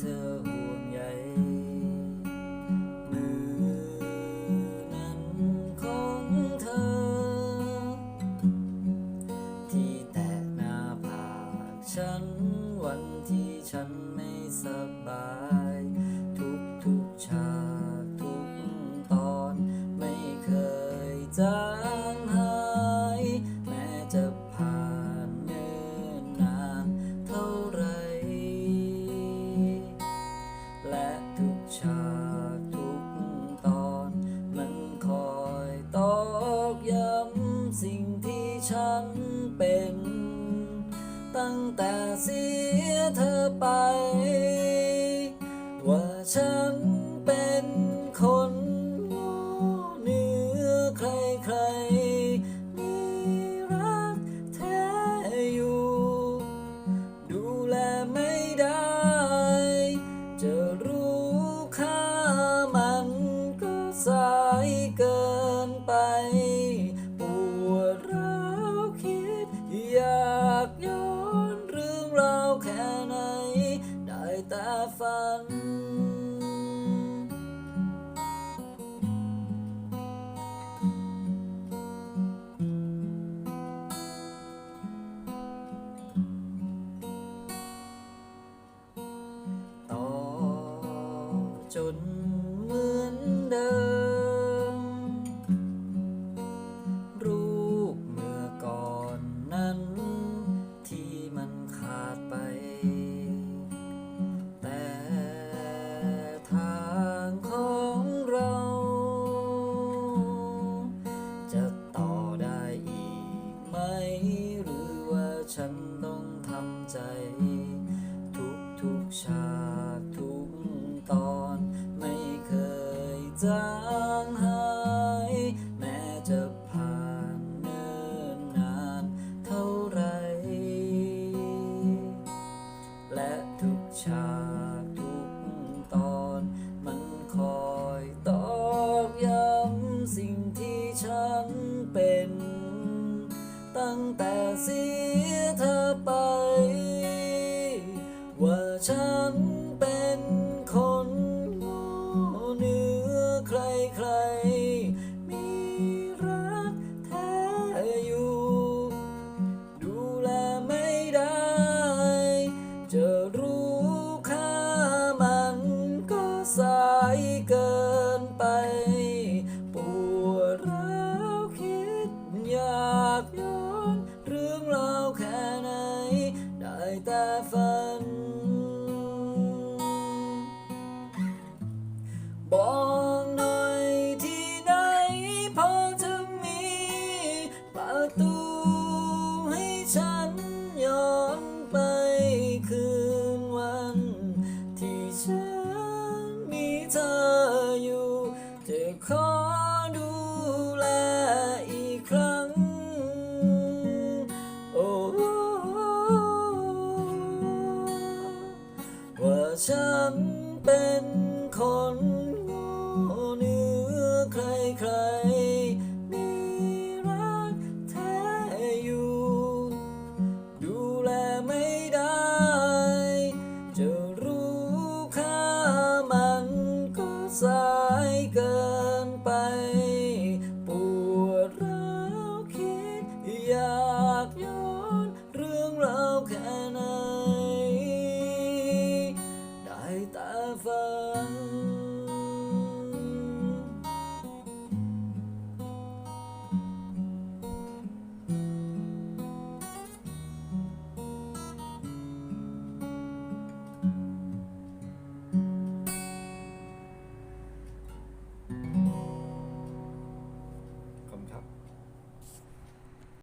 เธอห่วงใยมือนั้นของเธอ ที่แตะหน้าผากฉันวันที่ฉันไม่สบาย ทุกทุกฉากทุกตอนไม่เคยจะ ไป ว่าฉันเป็นคนเนื้อใครใครมีรักแท้อยู่ ดูแลไม่ได้ จะรู้ค่ามันก็สายเกินไปปวดร้าวคิดอยากย้อนเรื่องราวแค่ ตาฟังต่อจนเหมือนเดิม the. บอหน่อยที่ไหนพอจะมีประตูให้ฉันย้อนไปคืนวัน ที่ฉันมีเธออยู่จะขอดูแลอีกครั้งว่าฉันเป็นคน ใครใครมีรักแท้อยู่ ดูแลไม่ได้ จะรู้ค่ามันก็สายเกินไป ปวดร้าวคิดอยากย้อนเรื่องราวแค่นั้น